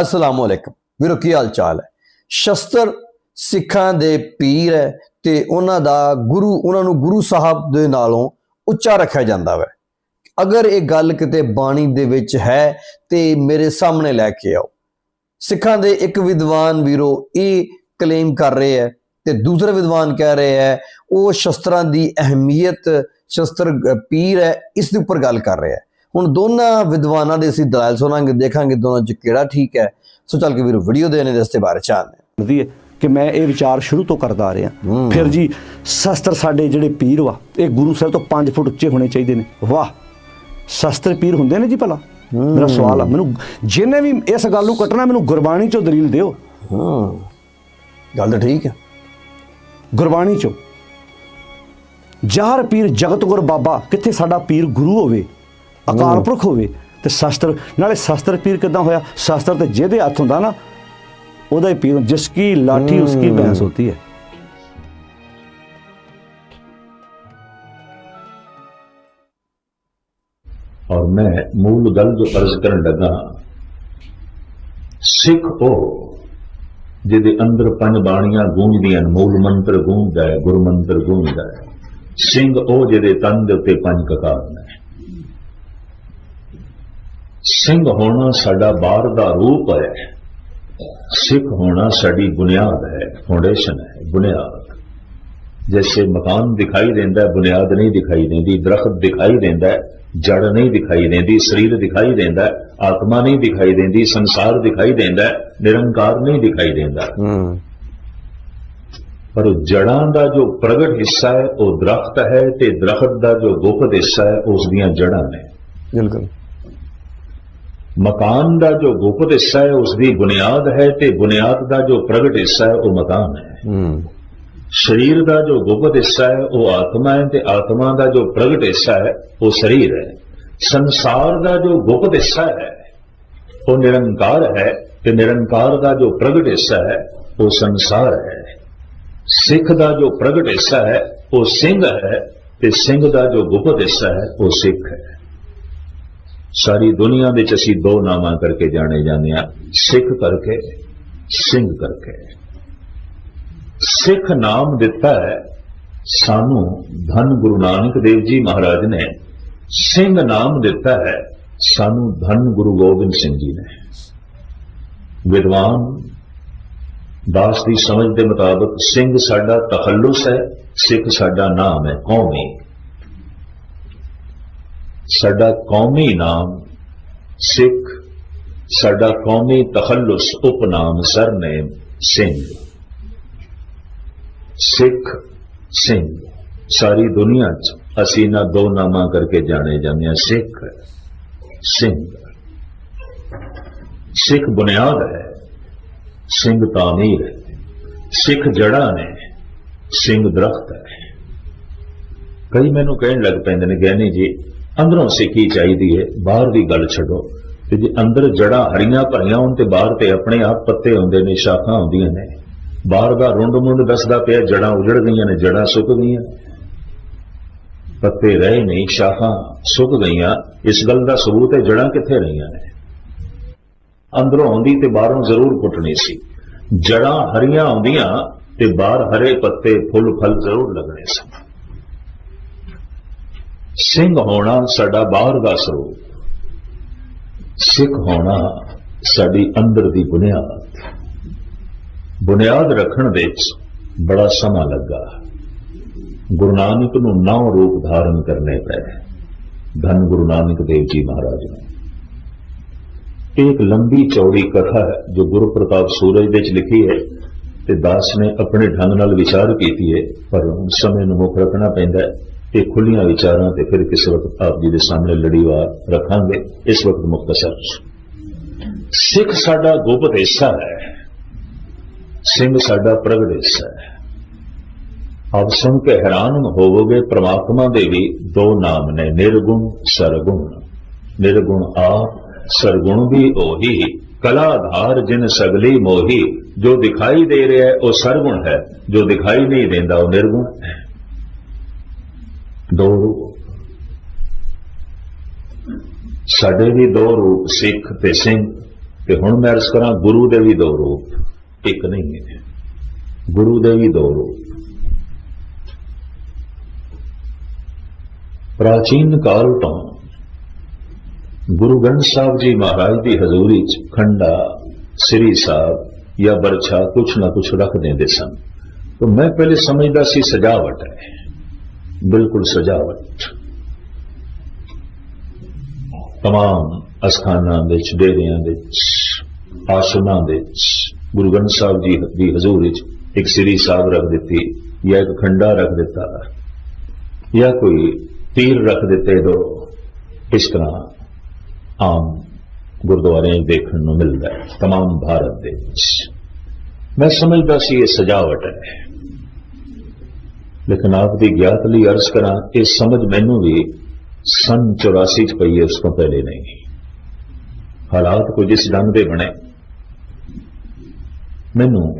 ਅਸਲਾਮ ਅਲੈਕਮ। ਵੀਰੋ, ਕੀ ਹਾਲ ਚਾਲ ਹੈ? ਸ਼ਸਤਰ ਸਿੱਖਾਂ ਦੇ ਪੀਰ ਹੈ ਤੇ ਉਹਨਾਂ ਦਾ ਗੁਰੂ, ਉਹਨਾਂ ਨੂੰ ਗੁਰੂ ਸਾਹਿਬ ਦੇ ਨਾਲੋਂ ਉੱਚਾ ਰੱਖਿਆ ਜਾਂਦਾ ਹੈ ਅਗਰ ਇਹ ਗੱਲ ਕਿਤੇ ਬਾਣੀ ਦੇ ਵਿੱਚ ਹੈ ਤੇ ਮੇਰੇ ਸਾਹਮਣੇ ਲੈ ਕੇ ਆਓ। ਸਿੱਖਾਂ ਦੇ ਇੱਕ ਵਿਦਵਾਨ ਵੀਰੋ ਇਹ ਕਲੇਮ ਕਰ ਰਹੇ ਹੈ ਤੇ ਦੂਸਰਾ ਵਿਦਵਾਨ ਕਹਿ ਰਹੇ ਹੈ, ਉਹ ਸ਼ਸਤਰਾਂ ਦੀ ਅਹਿਮੀਅਤ, ਸ਼ਸਤਰ ਪੀਰ ਹੈ, ਇਸ ਦੇ ਉੱਪਰ ਗੱਲ ਕਰ ਰਿਹਾ ਹੈ। ਹੁਣ ਦੋਨਾਂ ਵਿਦਵਾਨਾਂ ਦੇ ਅਸੀਂ ਦਲਾਲ ਸੁਣਾਂਗੇ ਦੇਖਾਂਗੇ ਦੋਨਾਂ ਚ ਕਿਹੜਾ ਠੀਕ ਹੈ। ਸੋ ਚੱਲ ਕੇ ਵੀਰੋ ਵੀਡੀਓ ਦੇ ਨੇ ਦੇ ਬਾਰੇ ਚਾਹਨੇ ਹੈ। ਕਿ ਮੈਂ ਇਹ ਵਿਚਾਰ ਸ਼ੁਰੂ ਤੋਂ ਕਰਦਾ ਆ ਰਿਹਾ। ਫਿਰ ਜੀ ਸ਼ਸਤਰ ਸਾਡੇ ਜਿਹੜੇ ਪੀਰ ਵਾ ਇਹ ਗੁਰੂ ਸਾਹਿਬ ਤੋਂ 5 ਫੁੱਟ ਉੱਚੇ ਹੋਣੇ ਚਾਹੀਦੇ ਨੇ। ਵਾਹ ਸ਼ਸਤਰ ਪੀਰ ਹੁੰਦੇ ਨੇ ਜੀ ਭਲਾ। ਮੇਰਾ ਸਵਾਲ ਆ ਮੈਨੂੰ ਜਿਹਨੇ ਵੀ ਇਸ ਗੱਲ ਨੂੰ ਕੱਟਣਾ ਮੈਨੂੰ ਗੁਰਬਾਣੀ ਚੋਂ ਦਲੀਲ ਦਿਓ। ਹੂੰ। ਗੱਲ ਤਾਂ ਠੀਕ ਹੈ ਗੁਰਬਾਣੀ ਚੋਂ। ਜਾਹਰ ਪੀਰ ਜਗਤ ਗੁਰ ਬਾਬਾ ਕਿੱਥੇ ਸਾਡਾ ਪੀਰ ਗੁਰੂ ਹੋਵੇ? ਅਕਾਲ ਪੁਰਖ ਹੋਵੇ ਤੇ ਸ਼ਸਤਰ ਨਾਲੇ ਸ਼ਸਤਰ ਪੀਰ ਕਿਦਾਂ ਹੋਇਆ? ਸ਼ਸਤਰ ਤੇ ਜਿਹਦੇ ਹੱਥ ਹੁੰਦਾ ਨਾ ਉਹਦਾ ਹੀ ਪੀਰ ਜਿਸ ਕੀ ਲਾਠੀ ਉਸकी ਭੈਂਸ ਹੋਤੀ ਹੈ। ਔਰ ਮੈਂ ਮੂਲ ਗੱਲ ਜੋ ਅਰਜ਼ ਕਰਨ ਲੱਗਾ ਸਿੱਖ ਉਹ ਜਿਹਦੇ ਅੰਦਰ ਪੰਜ ਬਾਣੀਆਂ ਗੂੰਜਦੀਆਂ ਮੂਲ ਮੰਤਰ ਗੂੰਜਦਾ ਹੈ ਗੁਰੂ ਮੰਤਰ ਗੂੰਜਦਾ ਹੈ। ਸਿੰਘ ਉਹ ਜਿਹਦੇ ਤਨ ਦੇ ਉੱਤੇ ਪੰਜ ਕਕਾਰ ਨੇ। ਸਿੰਘ ਹੋਣਾ ਸਾਡਾ ਬਾਹਰ ਦਾ ਰੂਪ ਹੈ ਸਿੱਖ ਹੋਣਾ ਸਾਡੀ ਬੁਨਿਆਦ ਹੈ ਫਾਊਂਡੇਸ਼ਨ ਹੈ ਬੁਨਿਆਦ जैसे मकान दिखाई देता है बुनियाद नहीं दिखाई देती दरख्त दिखाई देता है जड़ नहीं दिखाई देती शरीर दिखाई देता है आत्मा नहीं दिखाई देती संसार दिखाई देता है निरंकार नहीं दिखाई देता ਹੂੰ ਪਰ ਜੜਾਂ ਦਾ ਜੋ ਪ੍ਰਗਟ ਹਿੱਸਾ ਹੈ ਉਹ ਦਰਖਤ ਹੈ ਤੇ ਦਰਖਤ ਦਾ ਜੋ ਗੁਪਤ ਹਿੱਸਾ ਹੈ ਉਸ ਦੀਆਂ ਜੜਾਂ ਨੇ ਬਿਲਕੁਲ ਮਕਾਨ ਦਾ ਜੋ ਗੁਪਤ ਹਿੱਸਾ ਹੈ ਉਸ ਦੀ ਬੁਨਿਆਦ ਹੈ ਤੇ ਬੁਨਿਆਦ ਦਾ ਜੋ ਪ੍ਰਗਟ ਹਿੱਸਾ ਹੈ ਉਹ ਮਕਾਨ ਹੈ। ਸਰੀਰ ਦਾ ਜੋ ਗੁਪਤ ਹਿੱਸਾ ਹੈ ਉਹ ਆਤਮਾ ਹੈ ਤੇ ਆਤਮਾ ਦਾ ਜੋ ਪ੍ਰਗਟ ਹਿੱਸਾ ਹੈ ਉਹ ਸਰੀਰ ਹੈ। ਸੰਸਾਰ ਦਾ ਜੋ ਗੁਪਤ ਹਿੱਸਾ ਹੈ ਉਹ ਨਿਰੰਕਾਰ ਹੈ ਤੇ ਨਿਰੰਕਾਰ ਦਾ ਜੋ ਪ੍ਰਗਟ ਹਿੱਸਾ ਹੈ ਉਹ ਸੰਸਾਰ ਹੈ। ਸਿੱਖ ਦਾ ਜੋ ਪ੍ਰਗਟ ਹਿੱਸਾ ਹੈ ਉਹ ਸਿੰਘ ਹੈ ਤੇ ਸਿੰਘ ਦਾ ਜੋ ਗੁਪਤ ਹਿੱਸਾ ਹੈ ਉਹ ਸਿੱਖ ਹੈ। ਸਾਰੀ ਦੁਨੀਆ ਵਿੱਚ ਅਸੀਂ ਦੋ ਨਾਮਾਂ ਕਰਕੇ ਜਾਣੇ ਜਾਂਦੇ ਹਾਂ। ਸਿੱਖ ਕਰਕੇ, ਸਿੰਘ ਕਰਕੇ। ਸਿੱਖ ਨਾਮ ਦਿੱਤਾ ਹੈ, ਸਾਨੂੰ ਧੰਨ ਗੁਰੂ ਨਾਨਕ ਦੇਵ ਜੀ ਮਹਾਰਾਜ ਨੇ, ਸਿੰਘ ਨਾਮ ਦਿੱਤਾ ਹੈ, ਸਾਨੂੰ ਧੰਨ ਗੁਰੂ ਗੋਬਿੰਦ ਸਿੰਘ ਜੀ ਨੇ। ਵਿਦਵਾਨ, ਦਾਸ ਦੀ ਸਮਝ ਦੇ ਮੁਤਾਬਕ, ਸਿੰਘ ਸਾਡਾ ਤਖੱਲੁਸ ਹੈ, ਸਿੱਖ ਸਾਡਾ ਨਾਮ ਹੈ, ਕੌਮੀ ਸਾਡਾ ਕੌਮੀ ਨਾਮ ਸਿੱਖ, ਸਾਡਾ ਕੌਮੀ ਤਖੱਲੁਸ ਉਪਨਾਮ ਸਰਨੇਮ ਸਿੰਘ। ਸਿੱਖ, ਸਿੰਘ, ਸਾਰੀ ਦੁਨੀਆ 'ਚ ਅਸੀਂ ਨਾ ਦੋ ਨਾਮਾਂ ਕਰਕੇ ਜਾਣੇ ਜਾਂਦੇ ਹਾਂ। ਸਿੱਖ, ਸਿੰਘ। ਸਿੱਖ ਬੁਨਿਆਦ ਹੈ, ਸਿੰਘ ਤਾਮੀਰ ਹੈ। ਸਿੱਖ ਜੜ੍ਹਾਂ ਨੇ, ਸਿੰਘ ਦਰਖਤ ਹੈ। ਕਈ ਮੈਨੂੰ ਕਹਿਣ ਲੱਗ ਪੈਂਦੇ ਨੇ ਗਿਆਨੀ ਜੀ ਅੰਦਰੋਂ ਸਿੱਖੀ ਚਾਹੀਦੀ ਹੈ ਬਾਹਰ ਦੀ ਗੱਲ ਛੱਡੋ। ਤੇ ਜੇ ਅੰਦਰ ਜੜ੍ਹਾਂ ਹਰੀਆਂ ਭਰੀਆਂ ਹੋਣ ਤੇ ਬਾਹਰ ਤੇ ਆਪਣੇ ਆਪ ਪੱਤੇ ਹੁੰਦੇ ਨੇ, ਸ਼ਾਖਾਂ ਹੁੰਦੀਆਂ ਨੇ। ਬਾਹਰ ਦਾ ਰੁੰਡ ਮੁੰਡ ਦੱਸਦਾ ਪਿਆ ਜੜਾਂ ਉਜੜ ਗਈਆਂ ਨੇ ਜੜਾਂ ਸੁੱਕ ਗਈਆਂ। ਪੱਤੇ ਰਹੇ ਨਹੀਂ, ਸ਼ਾਖਾਂ ਸੁੱਕ ਗਈਆਂ। ਇਸ ਗੱਲ ਦਾ ਸਬੂਤ ਹੈ ਜੜਾਂ ਕਿੱਥੇ ਰਹੀਆਂ ਨੇ? ਅੰਦਰੋਂ ਆਉਂਦੀ ਤੇ ਬਾਹਰੋਂ ਜ਼ਰੂਰ ਪੁੱਟਣੀ ਸੀ। ਜੜਾਂ ਹਰੀਆਂ ਆਉਂਦੀਆਂ ਤੇ ਬਾਹਰ ਹਰੇ ਪੱਤੇ ਫੁੱਲ ਫਲ ਜ਼ਰੂਰ ਲੱਗਣੇ ਸਨ। ਸਿੰਘ ਹੋਣਾ ਸਾਡਾ ਬਾਹਰ ਦਾ ਸਰੂਪ ਸਿੱਖ ਹੋਣਾ ਸਾਡੀ ਅੰਦਰ ਦੀ ਬੁਨਿਆਦ। ਬੁਨਿਆਦ ਰੱਖਣ ਵਿੱਚ ਬੜਾ ਸਮਾਂ ਲੱਗਾ। ਗੁਰੂ ਨਾਨਕ ਨੂੰ ਨੌ ਰੂਪ ਧਾਰਨ ਕਰਨੇ ਪਏ। ਧੰਨ ਗੁਰੂ ਨਾਨਕ ਦੇਵ ਜੀ ਮਹਾਰਾਜ ਨੇ ਇਹ ਇੱਕ ਲੰਬੀ ਚੌੜੀ ਕਥਾ ਹੈ ਜੋ ਗੁਰੂ ਪ੍ਰਤਾਪ ਸੂਰਜ ਵਿੱਚ ਲਿਖੀ ਹੈ ਤੇ ਦਾਸ ਨੇ ਆਪਣੇ ਢੰਗ ਨਾਲ ਵਿਚਾਰ ਕੀਤੀ ਹੈ, ਪਰ ਹੁਣ ਸਮੇਂ ਨੂੰ ਮੁੱਖ ਰੱਖਣਾ ਪੈਂਦਾ ਹੈ। ਇਹ ਖੁੱਲੀਆਂ ਵਿਚਾਰਾਂ ਤੇ ਫਿਰ ਕਿਸੇ ਵਕਤ ਆਪ ਜੀ ਦੇ ਸਾਹਮਣੇ ਲੜੀਵਾਰ ਰੱਖਾਂਗੇ, ਇਸ ਵਕਤ ਮੁਖਤਸਰ ਸਿੱਖ ਸਾਡਾ ਗੁਪਤ ਹਿੱਸਾ ਹੈ, ਸਿੰਘ ਸਾਡਾ ਪ੍ਰਗਟ ਹਿੱਸਾ ਹੈ। ਆਪ ਸੁਣ ਕੇ ਹੈਰਾਨ ਹੋਵੋਗੇ, ਪ੍ਰਮਾਤਮਾ ਦੇ ਵੀ ਦੋ ਨਾਮ ਨੇ, ਨਿਰਗੁਣ, ਸਰਗੁਣ। ਨਿਰਗੁਣ ਆਪ, ਸਰਗੁਣ ਵੀ ਉਹੀ। ਕਲਾਧਾਰ ਜਿਨ ਸਗਲੀ ਮੋਹੀ, ਜੋ ਦਿਖਾਈ ਦੇ ਰਿਹਾ ਹੈ, ਉਹ ਸਰਗੁਣ ਹੈ। ਜੋ ਦਿਖਾਈ ਨਹੀਂ ਦਿੰਦਾ, ਉਹ ਨਿਰਗੁਣ ਹੈ। ਦੋ ਰੂਪ ਸਾਡੇ ਵੀ ਦੋ ਰੂਪ ਸਿੱਖ ਤੇ ਸਿੰਘ ਤੇ ਹੁਣ ਮੈਂ ਅਰਜ਼ ਕਰਾਂ ਗੁਰੂ ਦੇ ਵੀ ਦੋ ਰੂਪ ਇੱਕ ਨਹੀਂ ਹੈ ਗੁਰੂ ਦੇ ਵੀ ਦੋ ਰੂਪ ਪ੍ਰਾਚੀਨ ਕਾਲ ਤੋਂ ਗੁਰੂ ਗ੍ਰੰਥ ਸਾਹਿਬ ਜੀ ਮਹਾਰਾਜ ਦੀ ਹਜ਼ੂਰੀ ਚ ਖੰਡਾ ਸ੍ਰੀ ਸਾਹਿਬ ਜਾਂ ਬਰਛਾ ਕੁਛ ਨਾ ਕੁਛ ਰੱਖ ਦਿੰਦੇ ਸਨ ਤਾਂ ਮੈਂ ਪਹਿਲੇ ਸਮਝਦਾ ਸੀ ਸਜਾਵਟ ਹੈ ਬਿਲਕੁਲ ਸਜਾਵਟ ਤਮਾਮ ਅਸਥਾਨਾਂ ਵਿੱਚ ਡੇਰਿਆਂ ਵਿੱਚ ਆਸ਼ਰਮਾਂ ਵਿੱਚ ਗੁਰੂ ਗ੍ਰੰਥ ਸਾਹਿਬ ਜੀ ਦੀ ਹਜ਼ੂਰੀ ਚ ਇੱਕ ਸ੍ਰੀ ਸਾਹਿਬ ਰੱਖ ਦਿੱਤੀ ਜਾਂ ਇੱਕ ਖੰਡਾ ਰੱਖ ਦਿੱਤਾ ਜਾਂ ਕੋਈ ਤੀਰ ਰੱਖ ਦਿੱਤੇ ਦੋ ਇਸ ਤਰ੍ਹਾਂ ਆਮ ਗੁਰਦੁਆਰਿਆਂ 'ਚ ਦੇਖਣ ਨੂੰ ਮਿਲਦਾ ਹੈ तमाम ਭਾਰਤ ਦੇ ਵਿੱਚ ਮੈਂ ਸਮਝਦਾ ਸੀ ਇਹ ਸਜਾਵਟ ਹੈ ਲੇਕਿਨ ਆਪ ਦੀ ਗਿਆਤ ਲਈ ਅਰਜ਼ ਕਰਾਂ ਇਹ ਸਮਝ ਮੈਨੂੰ ਵੀ ਸਨ 84 ਚ ਪਈ ਹੈ, ਉਸ ਤੋਂ ਪਹਿਲੇ ਨਹੀਂ। ਹਾਲਾਤ ਕੁਝ ਇਸ ਢੰਗ ਦੇ ਬਣੇ। ਮੈਨੂੰ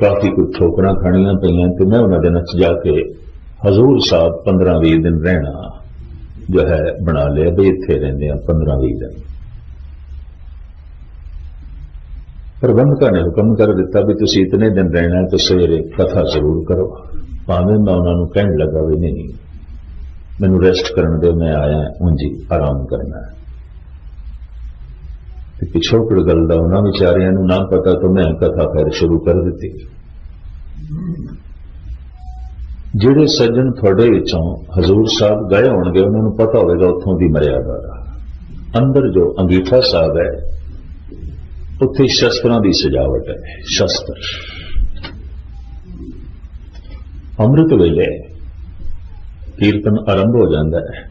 ਕਾਫੀ ਕੁਝ ਠੋਕਰਾਂ ਖਾਣੀਆਂ ਪਈਆਂ ਤੇ ਮੈਂ ਉਹਨਾਂ ਦਿਨਾਂ ਚ ਜਾ ਕੇ ਹਜ਼ੂਰ ਸਾਹਿਬ 15-20 ਦਿਨ ਰਹਿਣਾ ਜੋ ਹੈ ਬਣਾ ਲਿਆ ਵੀ ਇੱਥੇ ਰਹਿੰਦੇ ਆ 15-20 ਦਿਨ। ਪ੍ਰਬੰਧਕਾਂ ਨੇ ਹੁਕਮ ਕਰ ਦਿੱਤਾ ਵੀ ਤੁਸੀਂ ਇਤਨੇ ਦਿਨ ਰਹਿਣਾ ਤੇ ਸਵੇਰੇ ਕਥਾ ਜ਼ਰੂਰ ਕਰੋ। ਭਾਵੇਂ ਮੈਂ ਉਹਨਾਂ ਨੂੰ ਕਹਿਣ ਲੱਗਾ ਵੀ ਨਹੀਂ, ਮੈਨੂੰ ਰੈਸਟ ਕਰਨ ਦੇ ਮੈਂ ਆਇਆ, ਉਂਝੀ ਆਰਾਮ ਕਰਨਾ ਹੈ। ਤੇ ਪਿਛੋਕੜ ਗੱਲ ਦਾ ਉਹਨਾਂ ਵਿਚਾਰਿਆਂ ਨੂੰ ਨਾ ਪਤਾ ਤਾਂ ਮੈਂ ਕਥਾ ਫਿਰ ਸ਼ੁਰੂ ਕਰ ਦਿੱਤੀ। ਜਿਹੜੇ ਸੱਜਣ ਤੁਹਾਡੇ ਵਿੱਚੋਂ ਹਜ਼ੂਰ ਸਾਹਿਬ ਗਏ ਹੋਣਗੇ, ਉਹਨਾਂ ਨੂੰ ਪਤਾ ਹੋਵੇਗਾ ਉੱਥੋਂ ਦੀ ਮਰਿਆਦਾ ਦਾ। ਅੰਦਰ ਜੋ ਅੰਗੀਠਾ ਸਾਹਿਬ ਹੈ, ਉੱਥੇ ਸ਼ਸਤਰਾਂ ਦੀ ਸਜਾਵਟ ਹੈ, ਸ਼ਸਤਰ। ਅੰਮ੍ਰਿਤ ਵੇਲੇ ਕੀਰਤਨ ਆਰੰਭ ਹੋ ਜਾਂਦਾ ਹੈ।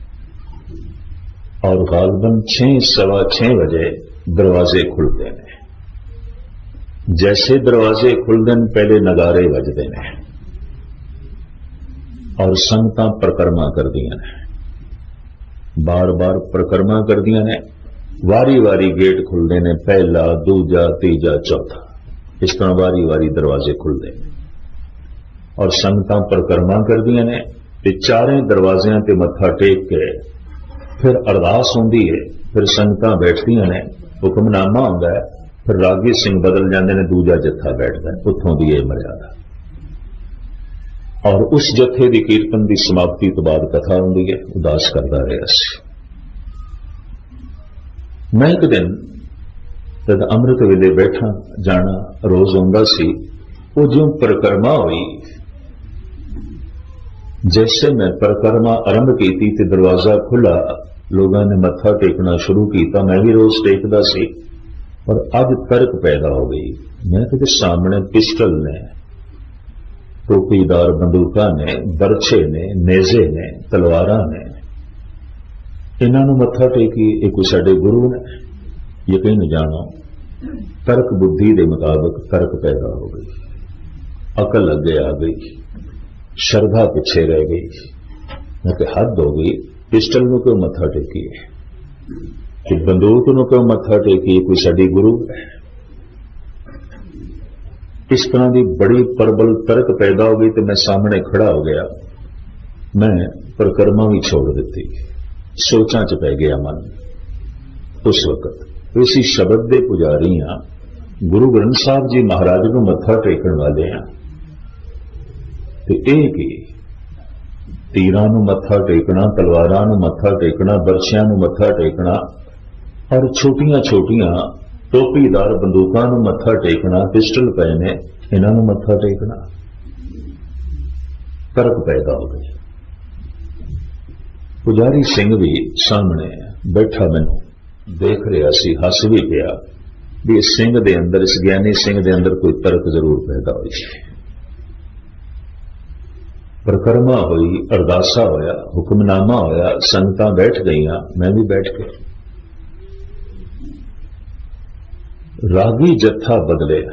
ਔਰ ਗਾਲਬਨ 6 ਸਵਾ 6 ਵਜੇ ਦਰਵਾਜ਼ੇ ਖੁੱਲਦੇ ਨੇ। ਜੈਸੇ ਦਰਵਾਜ਼ੇ ਖੁੱਲਦੇ ਨੇ, ਪਹਿਲੇ ਨਗਾਰੇ ਵੱਜਦੇ ਨੇ। ਔਰ ਸੰਗਤਾਂ ਪ੍ਰਕਰਮਾ ਕਰਦੀਆਂ ਨੇ। ਬਾਰ-ਬਾਰ ਪ੍ਰਕਰਮਾ ਕਰਦੀਆਂ ਨੇ। ਵਾਰੀ-ਵਾਰੀ ਗੇਟ ਖੁੱਲਦੇ ਨੇ, ਪਹਿਲਾ, ਦੂਜਾ, ਤੀਜਾ, ਚੌਥਾ। ਇਸ ਤਰ੍ਹਾਂ ਵਾਰੀ-ਵਾਰੀ ਦਰਵਾਜ਼ੇ ਖੁੱਲਦੇ ਨੇ। ਔਰ ਸੰਗਤਾਂ ਪ੍ਰਕਰਮਾ ਕਰਦੀਆਂ ਨੇ, ਤੇ ਚਾਰੇ ਦਰਵਾਜ਼ਿਆਂ ਤੇ ਮੱਥਾ ਟੇਕ ਕੇ ਫਿਰ ਅਰਦਾਸ ਹੁੰਦੀ ਹੈ ਫਿਰ ਸੰਗਤਾਂ ਬੈਠਦੀਆਂ ਨੇ, ਹੁਕਮਨਾਮਾ ਹੁੰਦਾ ਹੈ ਫਿਰ ਰਾਗੀ ਸਿੰਘ ਬਦਲ ਜਾਂਦੇ ਨੇ, ਦੂਜਾ ਜੱਥਾ ਬੈਠਦਾ ਉੱਥੋਂ ਦੀ ਇਹ ਮਰਿਆਦਾ। ਔਰ ਉਸ ਜਥੇ ਦੀ ਕੀਰਤਨ ਦੀ ਸਮਾਪਤੀ ਤੋਂ ਬਾਅਦ ਕਥਾ ਹੁੰਦੀ ਹੈ ਉਦਾਸ ਕਰਦਾ ਰਿਹਾ ਸੀ ਮੈਂ ਇੱਕ ਦਿਨ ਜਦ ਅੰਮ੍ਰਿਤ ਵੇਲੇ ਬੈਠਾ, ਜਾਣਾ ਰੋਜ਼ ਹੁੰਦਾ ਸੀ, ਉਹ ਜਿਉਂ ਪ੍ਰਕਰਮਾ ਹੋਈ ਜੈਸੇ ਮੈਂ ਪ੍ਰਕਰਮਾ ਆਰੰਭ ਕੀਤੀ ਤੇ ਦਰਵਾਜ਼ਾ ਖੁੱਲਾ ਲੋਕਾਂ ਨੇ ਮੱਥਾ ਟੇਕਣਾ ਸ਼ੁਰੂ ਕੀਤਾ। ਮੈਂ ਵੀ ਰੋਜ਼ ਟੇਕਦਾ ਸੀ, ਪਰ ਅੱਜ ਤਰਕ ਪੈਦਾ ਹੋ ਗਈ। ਮੈਂ ਕਿਤੇ ਸਾਹਮਣੇ ਪਿਸਟਲ ਨੇ, ਟੋਪੀਦਾਰ ਬੰਦੂਕਾਂ ਨੇ, ਬਰਛੇ ਨੇ, ਨੇਜ਼ੇ ਨੇ, ਤਲਵਾਰਾਂ ਨੇ। ਇਹਨਾਂ ਨੂੰ ਮੱਥਾ ਟੇਕੀ, ਇਹ ਕੋਈ ਸਾਡੇ ਗੁਰੂ ਨੇ? ਯਕੀਨ ਜਾਣੋ, ਤਰਕ ਬੁੱਧੀ ਦੇ ਮੁਤਾਬਕ ਤਰਕ ਪੈਦਾ ਹੋ ਗਈ। ਅਕਲ ਅੱਗੇ ਆ ਗਈ। ਸ਼ਰਧਾ ਪਿੱਛੇ ਰਹਿ ਗਈ। ਮੈਂ ਕਿ ਹੱਦ ਹੋ ਗਈ। ਪਿਸਟਲ ਨੂੰ ਕਿਉਂ ਮੱਥਾ ਟੇਕੀਏ? ਕਿ ਬੰਦੂਕ ਨੂੰ ਕਿਉਂ ਮੱਥਾ ਟੇਕੀਏ? ਕੋਈ ਸਾਡੀ ਗੁਰੂ ਹੈ। ਇਸ ਤਰ੍ਹਾਂ ਦੀ ਬੜੀ ਪ੍ਰਬਲ ਤਰਕ ਪੈਦਾ ਹੋ ਗਈ ਤੇ ਮੈਂ ਸਾਹਮਣੇ ਖੜਾ ਹੋ ਗਿਆ। ਮੈਂ ਪ੍ਰਕਰਮਾ ਵੀ ਛੋੜ ਦਿੱਤੀ। ਸੋਚਾਂ 'ਚ ਪੈ ਗਿਆ ਮਨ। ਉਸ ਵਕਤ ਇਸੀ ਸ਼ਬਦ ਦੇ ਪੁਜਾਰੀ ਆ ਗੁਰੂ ਗ੍ਰੰਥ ਸਾਹਿਬ ਜੀ ਮਹਾਰਾਜ ਨੂੰ ਮੱਥਾ ਟੇਕਣ ਵਾਲੇ ਆ ਤੇ ਇਹ ਕੀ? ਤੀਰਾਂ ਨੂੰ ਮੱਥਾ ਟੇਕਣਾ, ਤਲਵਾਰਾਂ ਨੂੰ ਮੱਥਾ ਟੇਕਣਾ, ਬਰਛਿਆਂ ਨੂੰ ਮੱਥਾ ਟੇਕਣਾ ਔਰ ਛੋਟੀਆਂ ਛੋਟੀਆਂ ਟੋਪੀਦਾਰ ਬੰਦੂਕਾਂ ਨੂੰ ਮੱਥਾ ਟੇਕਣਾ, ਪਿਸਟਲ ਪਏ ਨੇ, ਇਹਨਾਂ ਨੂੰ ਮੱਥਾ ਟੇਕਣਾ। ਤਰਕ ਪੈਦਾ ਹੋ ਗਿਆ ਪੁਜਾਰੀ ਸਿੰਘ ਵੀ ਸਾਹਮਣੇ ਬੈਠਾ ਮੈਨੂੰ, ਦੇਖ ਰਿਹਾ ਸੀ, ਹੱਸ ਵੀ ਪਿਆ ਵੀ ਇਸ ਸਿੰਘ ਦੇ ਅੰਦਰ, ਇਸ ਗਿਆਨੀ ਸਿੰਘ ਦੇ ਅੰਦਰ ਕੋਈ ਤਰਕ ਜ਼ਰੂਰ ਪੈਦਾ ਹੋਈ। ਪ੍ਰਕਰਮਾ ਹੋਈ, ਅਰਦਾਸਾ ਹੋਇਆ, ਹੁਕਮਨਾਮਾ ਹੋਇਆ, ਸੰਗਤਾਂ ਬੈਠ ਗਈਆਂ, ਮੈਂ ਵੀ ਬੈਠ ਕੇ ਰਾਗੀ ਜੱਥਾ ਬਦਲਿਆ।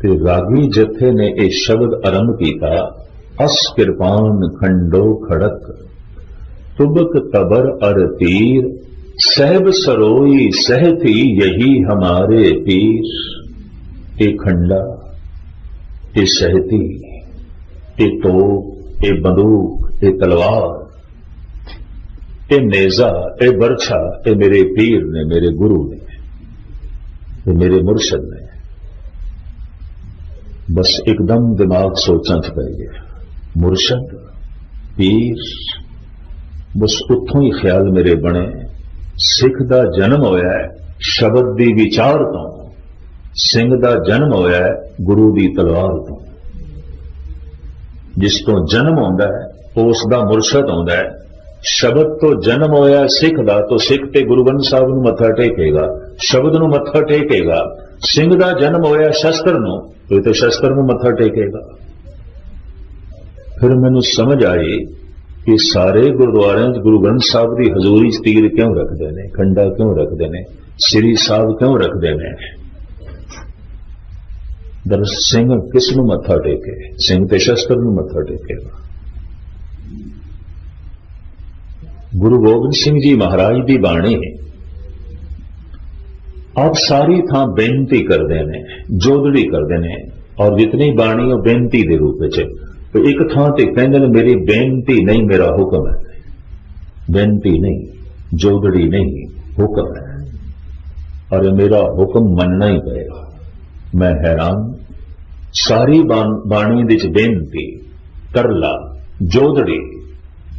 ਤੇ ਰਾਗੀ ਜਥੇ ਨੇ ਇਹ ਸ਼ਬਦ ਆਰੰਭ ਕੀਤਾ, ਅਸ ਕਿਰਪਾਨ ਖੰਡੋ ਖੜਕ, ਤੁਬਕ ਤਬਰ ਅਰ ਤੀਰ, ਸਹਿਬ ਸਰੋਈ ਸਹਿਤੀ ਯਹੀ ਹਮਾਰੇ ਪੀਰ। ਇਹ ਖੰਡਾ ਇਹ ਸਹਿਤੀ, ਇਹ ਤੋਪ, ਇਹ ਬੰਦੂਕ, ਇਹ ਤਲਵਾਰ, ਇਹ ਨੇਜ਼ਾ, ਇਹ ਬਰਛਾ ਇਹ ਮੇਰੇ ਪੀਰ ਨੇ, ਮੇਰੇ ਗੁਰੂ ਨੇ, ਇਹ ਮੇਰੇ ਮੁਰਸ਼ਦ ਨੇ। ਬਸ ਇੱਕਦਮ ਦਿਮਾਗ ਸੋਚਾਂ ਚ ਪੈ ਗਿਆ। ਮੁਰਸ਼ਦ, ਪੀਰ, ਬਸ ਉੱਥੋਂ ਹੀ ਖਿਆਲ ਮੇਰੇ ਬਣੇ। ਸਿੱਖ ਦਾ ਜਨਮ ਹੋਇਆ ਹੈ, ਸ਼ਬਦ ਦੀ ਵਿਚਾਰ ਤੋਂ। ਸਿੰਘ ਦਾ ਜਨਮ ਹੋਇਆ ਗੁਰੂ ਦੀ ਤਲਵਾਰ ਤੋਂ। ਜਿਸ ਤੋਂ ਜਨਮ ਹੁੰਦਾ ਹੈ, ਉਸ ਦਾ ਮੁਰਸ਼ਦ ਹੁੰਦਾ ਹੈ। ਸ਼ਬਦ ਤੋਂ ਜਨਮ ਹੋਇਆ ਸਿੱਖ ਦਾ, ਤੋਂ ਸਿੱਖ ਤੇ ਗੁਰੂ ਗ੍ਰੰਥ ਸਾਹਿਬ ਨੂੰ ਮੱਥਾ ਟੇਕੇਗਾ। ਸ਼ਬਦ ਨੂੰ ਮੱਥਾ ਟੇਕੇਗਾ। ਸਿੰਘ ਦਾ ਜਨਮ ਹੋਇਆ ਸ਼ਸਤਰ ਨੂੰ ਉਹ ਤੇ ਸ਼ਸਤਰ ਨੂੰ ਮੱਥਾ ਟੇਕੇਗਾ। ਫਿਰ ਮੈਨੂੰ ਸਮਝ ਆਈ ਕਿ ਸਾਰੇ ਗੁਰਦੁਆਰਿਆਂ 'ਚ ਗੁਰੂ ਗ੍ਰੰਥ ਸਾਹਿਬ ਦੀ ਹਜ਼ੂਰੀ 'ਚ ਤੀਰ ਕਿਉਂ ਰੱਖਦੇ ਨੇ, ਖੰਡਾ ਕਿਉਂ ਰੱਖਦੇ ਨੇ, ਸ੍ਰੀ ਸਾਹਿਬ ਕਿਉਂ ਰੱਖਦੇ ਨੇ? ਦਰ ਸਿੰਘ ਕਿਸ ਨੂੰ ਮੱਥਾ ਟੇਕੇ ਸਿੰਘ ਤੇ ਸ਼ਸਤਰ ਨੂੰ ਮੱਥਾ ਟੇਕੇਗਾ ਗੁਰੂ ਗੋਬਿੰਦ ਸਿੰਘ ਜੀ ਮਹਾਰਾਜ ਦੀ ਬਾਣੀ ਆਪ ਸਾਰੀ ਥਾਂ ਬੇਨਤੀ ਕਰਦੇ ਨੇ ਜੋਦੜੀ ਕਰਦੇ ਨੇ ਔਰ ਜਿਤਨੀ ਬਾਣੀ ਉਹ ਬੇਨਤੀ ਦੇ ਰੂਪ ਵਿੱਚ ਹੈ। ਤੇ ਇੱਕ ਥਾਂ ਤੇ ਕਹਿੰਦੇ ਨੇ ਮੇਰੀ ਬੇਨਤੀ ਨਹੀਂ ਮੇਰਾ ਹੁਕਮ ਹੈ ਬੇਨਤੀ ਨਹੀਂ ਜੋਦੜੀ ਨਹੀਂ ਹੁਕਮ ਹੈ ਔਰ ਮੈਂ ਹੈਰਾਨ, ਸਾਰੀ ਬਾਣ- ਬਾਣੀ ਵਿੱਚ ਬੇਨਤੀ ਕਰਲਾ ਜੋਦੜੀ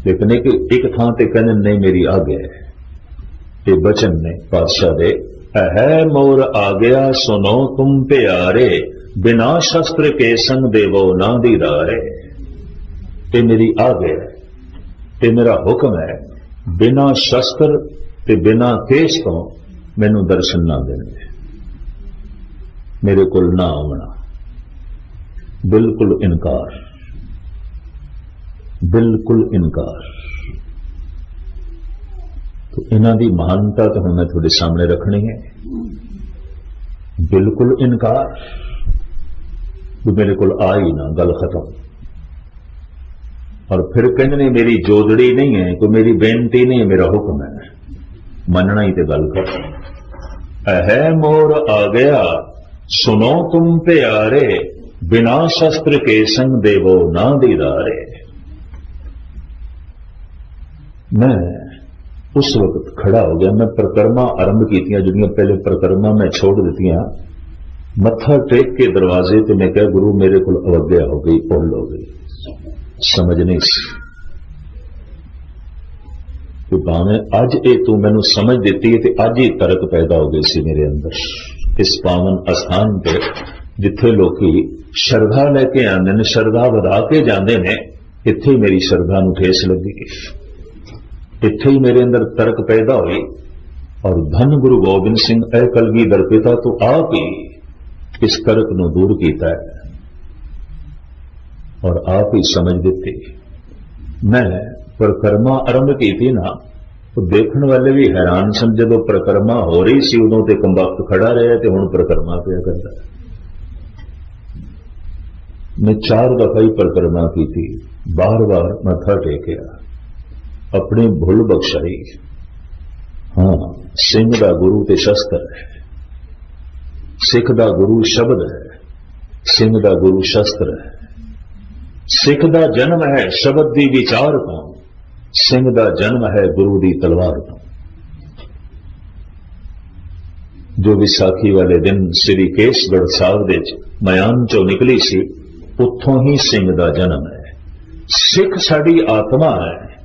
ਲੇਕਿਨ ਇੱਕ ਇੱਕ ਥਾਂ ਤੇ ਕਹਿੰਦੇ ਨਹੀਂ ਮੇਰੀ ਆਗੇ ਹੈ। ਤੇ ਬਚਨ ਨੇ ਪਾਤਸ਼ਾਹ ਦੇ ਹੈ ਮੋਰ ਆ ਗਿਆ ਸੁਨੋ ਤੁਮ ਪਿਆਰੇ, ਬਿਨਾ ਸ਼ਸਤਰ ਕੇ ਸੰਗ ਦੇਵੋ ਨਾ ਦੀ ਦੀਦਾਰੇ। ਤੇ ਮੇਰੀ ਆਗੇ ਹੈ ਇਹ ਮੇਰਾ ਹੁਕਮ ਹੈ, ਬਿਨਾ ਸ਼ਸਤਰ ਤੇ ਬਿਨਾ ਕੇਸ ਤੋਂ ਮੈਨੂੰ ਦਰਸ਼ਨ ਨਾ ਦੇਣੇ ਮੇਰੇ ਕੋਲ ਨਾ ਆਉਣਾ ਬਿਲਕੁਲ ਇਨਕਾਰ ਬਿਲਕੁਲ ਇਨਕਾਰ तो ਇਹਨਾਂ ਦੀ ਮਹਾਨਤਾ ਤਾਂ ਹੁਣ ਮੈਂ ਤੁਹਾਡੇ ਸਾਹਮਣੇ ਰੱਖਣੀ ਹੈ ਬਿਲਕੁਲ ਇਨਕਾਰ ਵੀ ਮੇਰੇ ਕੋਲ ਆ ਹੀ ਨਾ ਗੱਲ ਖਤਮ ਔਰ ਫਿਰ ਕਹਿੰਦੇ ਨੇ ਮੇਰੀ ਜੋਦੜੀ ਨਹੀਂ ਹੈ ਕੋਈ ਮੇਰੀ ਬੇਨਤੀ ਨਹੀਂ ਹੈ ਮੇਰਾ ਹੁਕਮ ਹੈ ਮੰਨਣਾ ਹੀ ਤੇ ਗੱਲ ਖਤਮ ਹੈ ਮੋਰ ਆ ਗਿਆ ਸੁਨੋ ਤੁਮ ਪਿਆਰੇ, ਬਿਨਾ ਸ਼ਸਤਰ ਕੇ ਸੰਗ ਦੇਵੋ ਨਾ ਦੀਦਾਰੇ। ਮੈਂ ਉਸ ਵਕਤ ਖੜਾ ਹੋ ਗਿਆ, ਮੈਂ ਪ੍ਰਕਰਮਾ ਆਰੰਭ ਕੀਤੀਆਂ, ਜਿਹੜੀਆਂ ਪਹਿਲੇ ਪ੍ਰਕਰਮਾ ਮੈਂ ਛੋੜ ਦਿੱਤੀਆਂ। ਮੱਥਾ ਟੇਕ ਕੇ ਦਰਵਾਜ਼ੇ ਤੇ ਮੈਂ ਕਿਹਾ, ਗੁਰੂ, ਮੇਰੇ ਕੋਲ ਅਵਗਿਆ ਹੋ ਗਈ ਭੁੱਲ ਹੋ ਗਈ। ਸਮਝ ਨਹੀਂ ਸੀ। ਕਿ ਭਾਵੇਂ ਅੱਜ ਇਹ ਤੂੰ ਮੈਨੂੰ ਸਮਝ ਦਿੱਤੀ ਹੈ ਤੇ ਅੱਜ ਹੀ ਤਰਕ ਪੈਦਾ ਹੋ ਗਈ ਸੀ ਮੇਰੇ ਅੰਦਰ। ਇਸ ਪਾਵਨ ਅਸਥਾਨ ਤੇ, ਜਿੱਥੇ ਲੋਕੀ ਸ਼ਰਧਾ ਲੈ ਕੇ ਆਉਂਦੇ ਨੇ, ਸ਼ਰਧਾ ਵਧਾ ਕੇ ਜਾਂਦੇ ਨੇ, ਇੱਥੇ ਮੇਰੀ ਸ਼ਰਧਾ ਨੂੰ ਠੇਸ ਲੱਗੀ। ਇੱਥੇ ਹੀ ਮੇਰੇ ਅੰਦਰ ਤਰਕ ਪੈਦਾ ਹੋਈ ਔਰ ਧੰਨ ਗੁਰੂ ਗੋਬਿੰਦ ਸਿੰਘ, ਇਹ ਕਲਗੀਧਰ ਪਿਤਾ ਤੋਂ ਆਪ ਹੀ ਇਸ ਤਰਕ ਨੂੰ ਦੂਰ ਕੀਤਾ ਹੈ ਔਰ ਆਪ ਹੀ ਸਮਝ ਦਿੱਤੀ। ਮੈਂ ਪ੍ਰਕਰਮਾ ਆਰੰਭ ਕੀਤੀ ਨਾ ਉਹ ਦੇਖਣ ਵਾਲੇ ਵੀ ਹੈਰਾਨ ਸਨ ਜਦੋਂ ਪ੍ਰਕਰਮਾ ਹੋ ਰਹੀ ਸੀ, ਉਦੋਂ ਤੇ ਕੰਬਖਤ ਖੜਾ ਰਿਹਾ ਤੇ ਹੁਣ ਪ੍ਰਕਰਮਾ ਪਿਆ ਕਰਦਾ। ਮੈਂ ਚਾਰ ਦਫਾ ਹੀ ਪ੍ਰਕਰਮਾ ਕੀਤੀ। ਬਾਰ-ਬਾਰ ਮੱਥਾ ਟੇਕਿਆ। ਆਪਣੀ ਭੁੱਲ ਬਖਸ਼ਾਈ। ਹਾਂ, ਸਿੰਘ ਦਾ ਗੁਰੂ ਤੇ ਸ਼ਸਤਰ ਹੈ। ਸਿੱਖ ਦਾ ਗੁਰੂ ਸ਼ਬਦ ਹੈ। ਸਿੰਘ ਦਾ ਗੁਰੂ ਸ਼ਸਤਰ ਹੈ। ਸਿੱਖ ਦਾ ਜਨਮ ਹੈ ਸ਼ਬਦ ਦੀ ਵਿਚਾਰ ਤੋਂ ਸਿੰਘ ਦਾ ਜਨਮ ਹੈ ਗੁਰੂ ਦੀ ਤਲਵਾਰ ਤੋਂ। ਜੋ ਵਿਸਾਖੀ ਵਾਲੇ ਦਿਨ ਸ੍ਰੀ ਕੇਸਗੜ੍ਹ ਸਾਹਿਬ ਦੇ ਵਿੱਚ ਮਿਆਨ ਚੋਂ ਨਿਕਲੀ ਸੀ, ਉੱਥੋਂ ਹੀ ਸਿੰਘ ਦਾ ਜਨਮ ਹੈ। ਸਿੱਖ ਸਾਡੀ ਆਤਮਾ ਹੈ,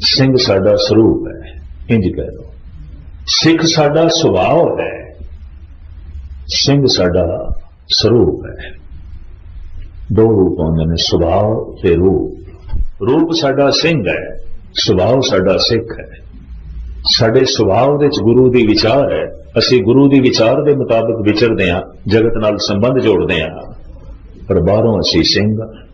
ਸਿੰਘ ਸਾਡਾ ਸਰੂਪ ਹੈ, ਇੰਜ ਕਹਿ ਲਓ। ਸਿੱਖ ਸਾਡਾ ਸੁਭਾਅ ਹੈ, ਸਿੰਘ ਸਾਡਾ ਸਰੂਪ ਹੈ। ਦੋ ਰੂਪ ਹੁੰਦੇ ਨੇ ਸੁਭਾਅ ਤੇ ਰੂਪ। ਰੂਪ ਸਾਡਾ ਸਿੰਘ ਹੈ ਸੁਭਾਅ ਸਾਡਾ ਸਿੱਖ ਹੈ। ਸਾਡੇ ਸੁਭਾਅ ਵਿੱਚ ਗੁਰੂ ਦੀ ਵਿਚਾਰ ਹੈ। ਅਸੀਂ ਗੁਰੂ ਦੀ ਵਿਚਾਰ ਦੇ ਮੁਤਾਬਕ ਵਿਚਰਦੇ ਹਾਂ, ਜਗਤ ਨਾਲ ਸੰਬੰਧ ਜੋੜਦੇ ਹਾਂ। ਪਰ ਬਾਹਰੋਂ ਅਸੀਂ ਸਿੰਘ ਹਾਂ।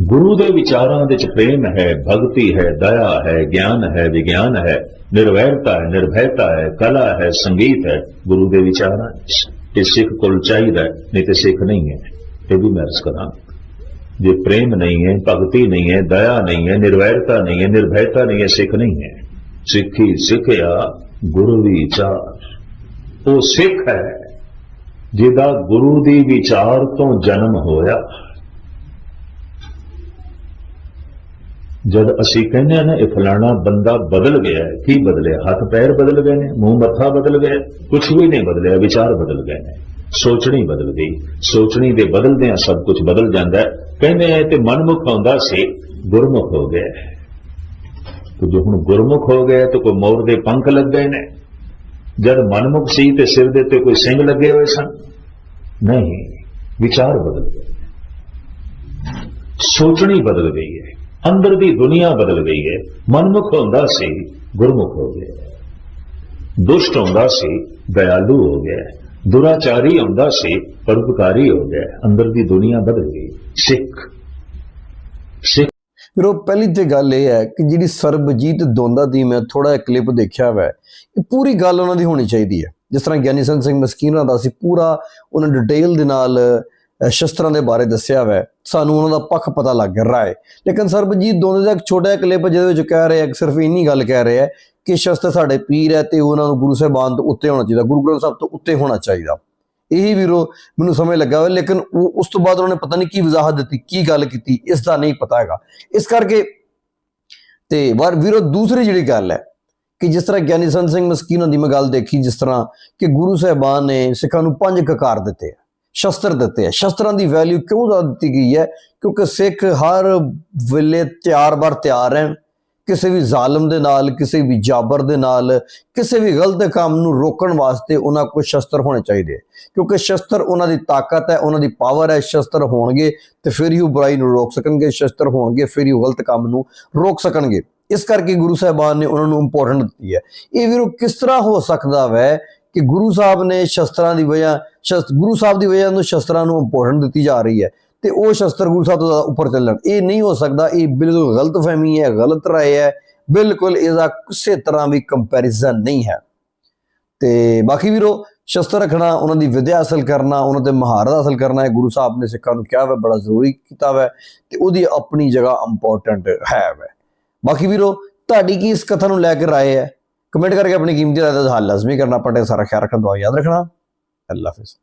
ਗੁਰੂ ਦੇ ਵਿਚਾਰਾਂ ਵਿੱਚ ਪ੍ਰੇਮ ਹੈ, ਭਗਤੀ ਹੈ, ਦਇਆ ਹੈ, ਗਿਆਨ ਹੈ, ਵਿਗਿਆਨ ਹੈ, ਨਿਰਵੈਰਤਾ ਹੈ ਨਿਰਭੈਤਾ ਹੈ, ਕਲਾ ਹੈ, ਸੰਗੀਤ ਹੈ। ਗੁਰੂ ਦੇ ਵਿਚਾਰਾਂ ਵਿੱਚ। ਇਹ ਸਿੱਖ ਕੋਲ ਚਾਹੀਦਾ ਨਹੀਂ ਤੇ ਸਿੱਖ ਨਹੀਂ ਹੈ। ਇਹ ਵੀ ਮੈਂ ਅਰਜ਼ ਕਰਾਂ ਜੇ ਪ੍ਰੇਮ ਨਹੀਂ ਹੈ ਭਗਤੀ ਨਹੀਂ ਹੈ ਦਇਆ ਨਹੀਂ ਹੈ ਨਿਰਵੈਰਤਾ ਨਹੀਂ ਹੈ ਨਿਰਭੈਤਾ ਨਹੀਂ ਹੈ ਸਿੱਖ ਨਹੀਂ ਹੈ। ਸਿੱਖੀ ਸਿੱਖਿਆ ਗੁਰੂ ਵਿਚਾਰ ਉਹ ਸਿੱਖ ਹੈ ਜਿਹਦਾ ਗੁਰੂ ਦੀ ਵਿਚਾਰ ਤੋਂ ਜਨਮ ਹੋਇਆ। ਜਦ ਅਸੀਂ ਕਹਿੰਦੇ ਆ ਨਾ ਇਹ ਫਲਾਣਾ ਬੰਦਾ ਬਦਲ ਗਿਆ ਹੈ, ਕੀ ਬਦਲਿਆ? ਹੱਥ ਪੈਰ ਬਦਲ ਗਏ ਨੇ ਮੂੰਹ ਮੱਥਾ ਬਦਲ ਗਿਆ ਕੁਝ ਵੀ ਨਹੀਂ ਬਦਲਿਆ ਵਿਚਾਰ ਬਦਲ ਗਏ ਨੇ। ਸੋਚਣੀ ਬਦਲ ਗਈ। ਸੋਚਣੀ ਦੇ ਬਦਲਦਿਆਂ ਸਭ ਕੁਝ ਬਦਲ ਜਾਂਦਾ ਹੈ। ਕਹਿੰਦੇ ਆ ਤੇ ਮਨਮੁਖ ਹੁੰਦਾ ਸੀ, ਗੁਰਮੁਖ ਹੋ ਗਿਆ। ਤੇ ਜੋ ਹੁਣ ਗੁਰਮੁਖ ਹੋ ਗਿਆ ਤਾਂ ਕੋਈ ਮੋਰ ਦੇ ਪੰਖ ਲੱਗ ਗਏ ਨੇ। ਜਦ ਮਨਮੁਖ ਸੀ ਤੇ ਸਿਰ ਦੇ ਉੱਤੇ ਕੋਈ ਸਿੰਘ ਲੱਗੇ ਹੋਏ ਸਨ। ਨਹੀਂ, ਵਿਚਾਰ ਬਦਲ ਗਏ। ਸੋਚਣੀ ਬਦਲ ਗਈ ਹੈ। ਅੰਦਰ ਦੀ ਦੁਨੀਆ ਬਦਲ ਗਈ ਹੈ। ਮਨਮੁਖ ਹੁੰਦਾ ਸੀ, ਗੁਰਮੁਖ ਹੋ ਗਿਆ। ਦੁਸ਼ਟ ਹੁੰਦਾ ਸੀ, ਦਇਆਲੂ ਹੋ ਗਿਆ। ਦੁਰਾਚਾਰੀ ਹੁੰਦਾ ਸੀ, ਪਰਉਪਕਾਰੀ ਹੋ ਗਿਆ। ਅੰਦਰ ਦੀ ਦੁਨੀਆ ਬਦਲ ਗਈ। ਸਿੱਖ। ਸਿੱਖ। ਫਿਰ ਉਹ ਪਹਿਲੀ ਤੇ ਗੱਲ ਇਹ ਹੈ ਕਿ ਜਿਹੜੀ ਸਰਬਜੀਤ ਦੋਂਦਾ ਦੀ ਮੈਂ ਥੋੜਾ ਜਿਹਾ ਕਲਿੱਪ ਦੇਖਿਆ ਵਾ, ਇਹ ਪੂਰੀ ਗੱਲ ਉਹਨਾਂ ਦੀ ਹੋਣੀ ਚਾਹੀਦੀ ਹੈ। ਜਿਸ ਤਰ੍ਹਾਂ ਗਿਆਨੀ ਸੰਤ ਸਿੰਘ ਮਸਕੀਨਾਂ ਦਾ ਅਸੀਂ ਪੂਰਾ ਉਹਨਾਂ ਡਿਟੇਲ ਦੇ ਨਾਲ ਸ਼ਸਤਰਾਂ ਦੇ ਬਾਰੇ ਦੱਸਿਆ ਵਾ। ਸਾਨੂੰ ਉਹਨਾਂ ਦਾ ਪੱਖ ਪਤਾ ਲੱਗ ਰਿਹਾ ਹੈ। ਲੇਕਿਨ ਸਰਬਜੀਤ ਦੋਂਦੇ ਦਾ ਇੱਕ ਛੋਟਾ ਜਿਹਾ ਕਲਿੱਪ ਜਿਹਦੇ ਵਿੱਚ ਕਹਿ ਰਿਹਾ ਹੈ ਸਿਰਫ ਇੰਨੀ ਗੱਲ ਕਹਿ ਰਿਹਾ ਕਿ ਸ਼ਸਤਰ ਸਾਡੇ ਪੀਰ ਹੈ ਤੇ ਉਹਨਾਂ ਨੂੰ ਗੁਰੂ ਸਾਹਿਬਾਨ ਤੋਂ ਉੱਤੇ ਹੋਣਾ ਚਾਹੀਦਾ, ਗੁਰੂ ਗ੍ਰੰਥ ਸਾਹਿਬ ਤੋਂ ਉੱਤੇ ਹੋਣਾ ਚਾਹੀਦਾ। ਇਹੀ ਵੀਰੋ ਮੈਨੂੰ ਸਮਝ ਲੱਗਾ ਹੋਇਆ, ਲੇਕਿਨ ਉਹ ਉਸ ਤੋਂ ਬਾਅਦ ਉਹਨਾਂ ਨੇ ਪਤਾ ਨਹੀਂ ਕੀ ਵਜ਼ਾਹਤ ਦਿੱਤੀ, ਕੀ ਗੱਲ ਕੀਤੀ, ਇਸ ਦਾ ਨਹੀਂ ਪਤਾ ਹੈਗਾ। ਇਸ ਕਰਕੇ ਤੇ ਵਾਰ, ਵੀਰੋ ਦੂਸਰੀ ਜਿਹੜੀ ਗੱਲ ਹੈ ਕਿ ਜਿਸ ਤਰ੍ਹਾਂ ਗਿਆਨੀ ਸੰਤ ਸਿੰਘ ਮਸਕੀਨ ਦੀ ਮੈਂ ਗੱਲ ਦੇਖੀ, ਜਿਸ ਤਰ੍ਹਾਂ ਕਿ ਗੁਰੂ ਸਾਹਿਬਾਨ ਨੇ ਸਿੱਖਾਂ ਨੂੰ ਪੰਜ ਕਕਾਰ ਦਿੱਤੇ ਆ, ਸ਼ਸਤਰ ਦਿੱਤੇ ਆ। ਸ਼ਸਤਰਾਂ ਦੀ ਵੈਲਿਊ ਕਿਉਂ ਜ਼ਿਆਦਾ ਦਿੱਤੀ ਗਈ ਹੈ? ਕਿਉਂਕਿ ਸਿੱਖ ਹਰ ਵੇਲੇ ਤਿਆਰ ਬਰ ਤਿਆਰ ਹੈ ਕਿਸੇ ਵੀ ਜ਼ਾਲਮ ਦੇ ਨਾਲ, ਕਿਸੇ ਵੀ ਜਾਬਰ ਦੇ ਨਾਲ, ਕਿਸੇ ਵੀ ਗਲਤ ਕੰਮ ਨੂੰ ਰੋਕਣ ਵਾਸਤੇ ਉਹਨਾਂ ਕੋਲ ਸ਼ਸਤਰ ਹੋਣੇ ਚਾਹੀਦੇ ਕਿਉਂਕਿ ਸ਼ਸਤਰ ਉਹਨਾਂ ਦੀ ਤਾਕਤ ਹੈ, ਉਹਨਾਂ ਦੀ ਪਾਵਰ ਹੈ, ਸ਼ਸਤਰ ਹੋਣਗੇ ਤੇ ਫਿਰ ਹੀ ਉਹ ਬੁਰਾਈ ਨੂੰ ਰੋਕ ਸਕਣਗੇ, ਸ਼ਸਤਰ ਹੋਣਗੇ, ਫਿਰ ਹੀ ਉਹ ਗਲਤ ਕੰਮ ਨੂੰ ਰੋਕ ਸਕਣਗੇ। ਇਸ ਕਰਕੇ ਗੁਰੂ ਸਾਹਿਬਾਨ ਨੇ ਉਹਨਾਂ ਨੂੰ ਇੰਪੋਰਟੈਂਟ ਦਿੱਤੀ ਹੈ। ਇਹ ਵੀਰੋ ਕਿਸ ਤਰ੍ਹਾਂ ਹੋ ਸਕਦਾ ਵੈ ਕਿ ਗੁਰੂ ਸਾਹਿਬ ਨੇ ਸ਼ਸਤਰਾਂ ਦੀ ਵਜ੍ਹਾ, ਸ਼ਸਤ, ਗੁਰੂ ਸਾਹਿਬ ਦੀ ਵਜ੍ਹਾ ਨੂੰ ਸ਼ਸਤਰਾਂ ਨੂੰ ਇੰਪੋਰਟੈਂਟ ਦਿੱਤੀ ਜਾ ਰਹੀ ਹੈ? ਤੇ ਉਹ ਸ਼ਸਤਰ ਗੁਰੂ ਸਾਹਿਬ ਤੋਂ ਜ਼ਿਆਦਾ ਉੱਪਰ ਚੱਲਣ। ਇਹ ਨਹੀਂ ਹੋ ਸਕਦਾ, ਇਹ ਬਿਲਕੁਲ ਗਲਤ ਫਹਿਮੀ ਹੈ, ਗਲਤ ਰਾਏ ਹੈ। ਬਿਲਕੁਲ ਇਹਦਾ ਕਿਸੇ ਤਰ੍ਹਾਂ ਵੀ ਕੰਪੈਰੀਜ਼ਨ ਨਹੀਂ ਹੈ। ਤੇ ਬਾਕੀ ਵੀਰੋ, ਸ਼ਸਤਰ ਰੱਖਣਾ, ਉਹਨਾਂ ਦੀ ਵਿਦਿਆ ਹਾਸਲ ਕਰਨਾ, ਉਹਨਾਂ ਤੇ ਮਹਾਰਤ ਹਾਸਲ ਕਰਨਾ ਹੈ ਗੁਰੂ ਸਾਹਿਬ ਨੇ ਸਿੱਖਾਂ ਨੂੰ ਕਿਹਾ ਹੈ ਬੜਾ ਜ਼ਰੂਰੀ ਕੀਤਾ ਹੈ ਤੇ ਉਹਦੀ ਆਪਣੀ ਜਗ੍ਹਾ ਇੰਪੋਰਟੈਂਟ ਹੈ ਵੈ ਬਾਕੀ ਵੀਰੋ, ਤੁਹਾਡੀ ਕੀ ਇਸ ਕਥਾ ਨੂੰ ਲੈ ਕੇ ਰਾਏ ਹੈ? ਕਮੈਂਟ ਕਰਕੇ ਆਪਣੀ ਕੀਮਤੀ ਰਾਏ ਦਾ ਹੱਲ ਲਾਜ਼ਮੀ ਕਰਨਾ ਪੜੇ ਸਾਰਾ ਖਿਆਲ ਰੱਖਣਾ ਦੁਆ ਯਾਦ ਰੱਖਣਾ। ਅੱਲਾ ਹਾਫਿਜ਼।